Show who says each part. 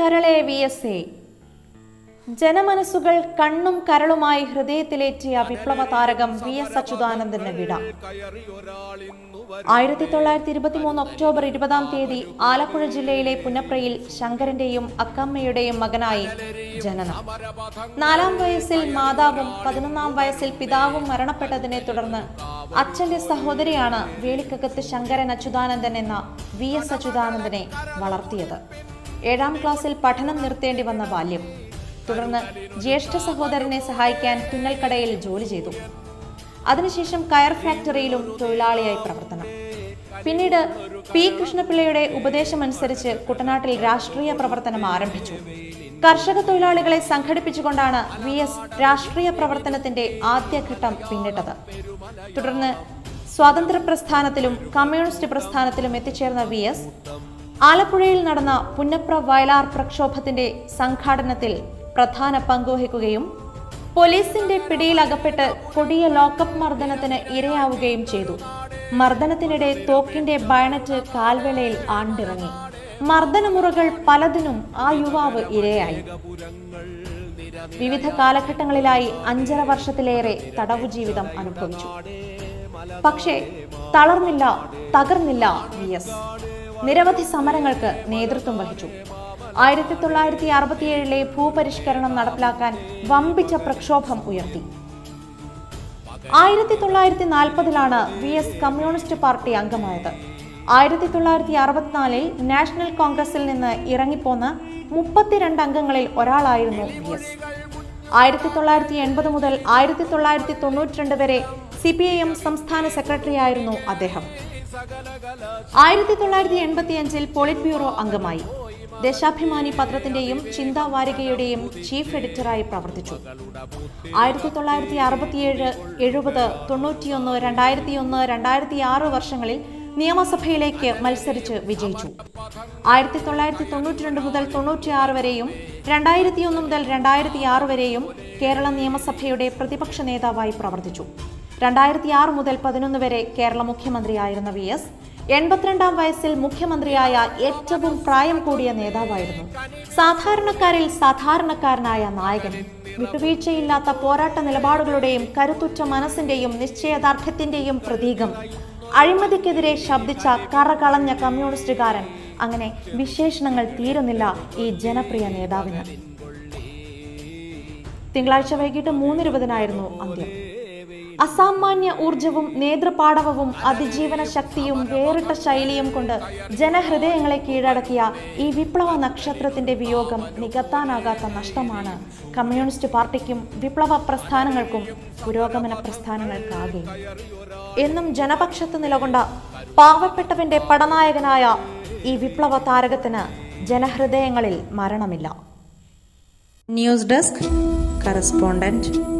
Speaker 1: കരളെ V S A ജനമനസ്സുകൾ കണ്ണും കരളുമായി ഹൃദയത്തിലേറ്റിയ വിപ്ലവ താരകം വി എസ് അച്യുതാനന്ദന് വിട. ആയിരത്തി തൊള്ളായിരത്തി ഇരുപത്തി മൂന്ന് ഒക്ടോബർ ഇരുപതാം തീയതി ആലപ്പുഴ ജില്ലയിലെ പുന്നപ്രയിൽ ശങ്കരന്റെയും അക്കമ്മയുടെയും മകനായി ജനനം. നാലാം വയസ്സിൽ മാതാവും പതിനൊന്നാം വയസ്സിൽ പിതാവും മരണപ്പെട്ടതിനെ തുടർന്ന് അച്ഛന്റെ സഹോദരിയാണ് വേളിക്കകത്ത് ശങ്കരൻ അച്യുതാനന്ദൻ എന്ന വി എസ് അച്യുതാനന്ദനെ വളർത്തിയത്. ഏഴാം ക്ലാസ്സിൽ പഠനം നിർത്തേണ്ടി വന്ന ബാല്യം. തുടർന്ന് ജ്യേഷ്ഠ സഹോദരനെ സഹായിക്കാൻ തുന്നൽക്കടയിൽ ജോലി ചെയ്തു. അതിനുശേഷം കയർ ഫാക്ടറിയിലും തൊഴിലാളിയായി പ്രവർത്തനം. പിന്നീട് പി കൃഷ്ണപിള്ളയുടെ ഉപദേശമനുസരിച്ച് കുട്ടനാട്ടിൽ രാഷ്ട്രീയ പ്രവർത്തനം ആരംഭിച്ചു. കർഷക തൊഴിലാളികളെ സംഘടിപ്പിച്ചുകൊണ്ടാണ് വി എസ് രാഷ്ട്രീയ പ്രവർത്തനത്തിന്റെ ആദ്യഘട്ടം പിന്നിട്ടത്. തുടർന്ന് സ്വാതന്ത്ര്യ പ്രസ്ഥാനത്തിലും കമ്മ്യൂണിസ്റ്റ് പ്രസ്ഥാനത്തിലും എത്തിച്ചേർന്ന വി എസ് ആലപ്പുഴയിൽ നടന്ന പുന്നപ്ര വയലാർ പ്രക്ഷോഭത്തിന്റെ സംഘാടനത്തിൽ പ്രധാന പങ്കുവഹിക്കുകയും പോലീസിന്റെ പിടിയിലകപ്പെട്ട് കൊടിയ ലോക്കപ്പ് മർദ്ദനത്തിന് ഇരയാവുകയും ചെയ്തു. മർദ്ദനത്തിനിടെ തോക്കിന്റെ ബയണറ്റ് കാൽവേളയിൽ ആണ്ടിറങ്ങി. മർദ്ദനമുറകൾ പലതിനും ആ യുവാവ് ഇരയായി. വിവിധ കാലഘട്ടങ്ങളിലായി അഞ്ചര വർഷത്തിലേറെ തടവു ജീവിതം അനുഭവിച്ചു. പക്ഷേ തളർന്നില്ല തകർന്നില്ല വി എസ്. നിരവധി സമരങ്ങൾക്ക് നേതൃത്വം വഹിച്ചു. ആയിരത്തി തൊള്ളായിരത്തി അറുപത്തിയേഴിലെ ഭൂപരിഷ്കരണം നടപ്പിലാക്കാൻ വമ്പിച്ച പ്രക്ഷോഭം ഉയർത്തി. ആയിരത്തി തൊള്ളായിരത്തി നാൽപ്പതിലാണ് വി എസ് കമ്മ്യൂണിസ്റ്റ് പാർട്ടി അംഗമായത്. ആയിരത്തി തൊള്ളായിരത്തി അറുപത്തിനാലിൽ നാഷണൽ കോൺഗ്രസിൽ നിന്ന് ഇറങ്ങിപ്പോന്ന മുപ്പത്തിരണ്ട് അംഗങ്ങളിൽ ഒരാളായിരുന്നു വി എസ്. ആയിരത്തി തൊള്ളായിരത്തി എൺപത് മുതൽ ആയിരത്തി തൊള്ളായിരത്തി തൊണ്ണൂറ്റിരണ്ട് വരെ സി പി ഐ എം സംസ്ഥാന സെക്രട്ടറി ആയിരുന്നു അദ്ദേഹം. ആയിരത്തി തൊള്ളായിരത്തി എൺപത്തി അഞ്ചിൽ പോളിറ്റ് ബ്യൂറോ അംഗമായി. ദേശാഭിമാനി പത്രത്തിന്റെയും ചിന്താവാരികയുടെയും ചീഫ് എഡിറ്ററായി പ്രവർത്തിച്ചു. ആയിരത്തി തൊള്ളായിരത്തി അറുപത്തിയേഴ് എഴുപത് തൊണ്ണൂറ്റിയൊന്ന് രണ്ടായിരത്തി ഒന്ന് രണ്ടായിരത്തി ആറ് വർഷങ്ങളിൽ നിയമസഭയിലേക്ക് മത്സരിച്ച് വിജയിച്ചു. ആയിരത്തി തൊള്ളായിരത്തി തൊണ്ണൂറ്റി രണ്ട് മുതൽ തൊണ്ണൂറ്റിയാറ് വരെയും രണ്ടായിരത്തി ഒന്ന് മുതൽ രണ്ടായിരത്തി ആറ് വരെയും കേരള നിയമസഭയുടെ പ്രതിപക്ഷ നേതാവായി പ്രവർത്തിച്ചു. രണ്ടായിരത്തി ആറ് മുതൽ പതിനൊന്ന് വരെ കേരള മുഖ്യമന്ത്രിയായിരുന്ന വി എസ് എൺപത്തിരണ്ടാം വയസ്സിൽ മുഖ്യമന്ത്രിയായ ഏറ്റവും പ്രായം കൂടിയ നേതാവായിരുന്നു. സാധാരണക്കാരിൽ സാധാരണക്കാരനായ നായകൻ. വിട്ടുവീഴ്ചയില്ലാത്ത പോരാട്ട നിലപാടുകളുടെയും കരുത്തുറ്റ മനസ്സിന്റെയും നിശ്ചയദാർഢ്യത്തിന്റെയും പ്രതീകം. അഴിമതിക്കെതിരെ ശബ്ദിച്ച കറകളഞ്ഞ കമ്മ്യൂണിസ്റ്റുകാരൻ. അങ്ങനെ വിശേഷണങ്ങൾ തീരുന്നില്ല ഈ ജനപ്രിയ നേതാവിന്. തിങ്കളാഴ്ച വൈകിട്ട് മൂന്നിരുപതിനായിരുന്നു അന്ത്യം. അസാമാന്യ ഊർജവും നേതൃപാടവവും അതിജീവന ശക്തിയും വേറിട്ട ശൈലിയും കൊണ്ട് ജനഹൃദയങ്ങളെ കീഴടക്കിയ ഈ വിപ്ലവ നക്ഷത്രത്തിന്റെ വിയോഗം നികത്താനാകാത്ത നഷ്ടമാണ്. കമ്മ്യൂണിസ്റ്റ് പാർട്ടിക്കും വിപ്ലവ പ്രസ്ഥാനങ്ങൾക്കും പുരോഗമന പ്രസ്ഥാനങ്ങൾക്കാകെ. എന്നും ജനപക്ഷത്ത് നിലകൊണ്ട പാവപ്പെട്ടവന്റെ പടനായകനായ ഈ വിപ്ലവ താരകത്തിന് ജനഹൃദയങ്ങളിൽ മരണമില്ല. News desk correspondent